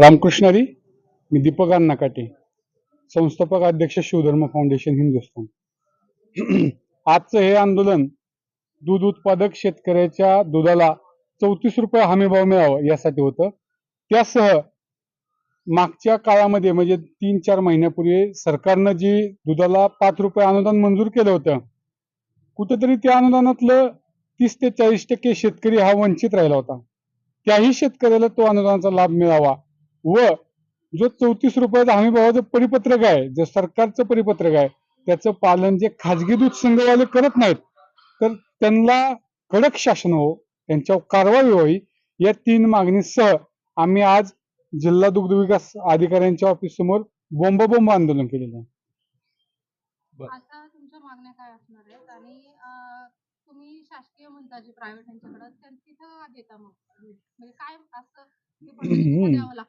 रामकृष्णारी मी दीपक नाकाटे संस्थापक अध्यक्ष शिवधर्म फाउंडेशन हिंदुस्थान. आजचं हे आंदोलन दूध उत्पादक शेतकऱ्याच्या दुधाला चौतीस रुपये हमी भाव मिळावा यासाठी होतं. त्यासह मागच्या काळामध्ये म्हणजे तीन चार महिन्यापूर्वी सरकारनं जी दुधाला पाच रुपये अनुदान मंजूर केलं होतं कुठेतरी त्या अनुदानातलं तीस ते चाळीस टक्के शेतकरी हा वंचित राहिला होता. त्याही शेतकऱ्याला तो अनुदानाचा लाभ मिळावा व जो चौतीस रुपयाचा हमी भावाचं परिपत्रक आहे जे सरकारचं परिपत्रक आहे त्याचं पालन जे खाजगी दूध संघवाले करत नाहीत तर त्यांना कडक शासन हो त्यांच्यावर कारवाई व्हावी या तीन मागणीसह आम्ही आज जिल्हा दुग्ध विकास अधिकाऱ्यांच्या ऑफिस समोर बोंबाबोंब आंदोलन केलेलं आहे. आता तुमच्या मागण्या काय असणार आहेत? आणि अं, तुम्ही शासकीय म्हणता जे प्रायव्हेट यांच्याकडे तिथं देता मग म्हणजे काय असं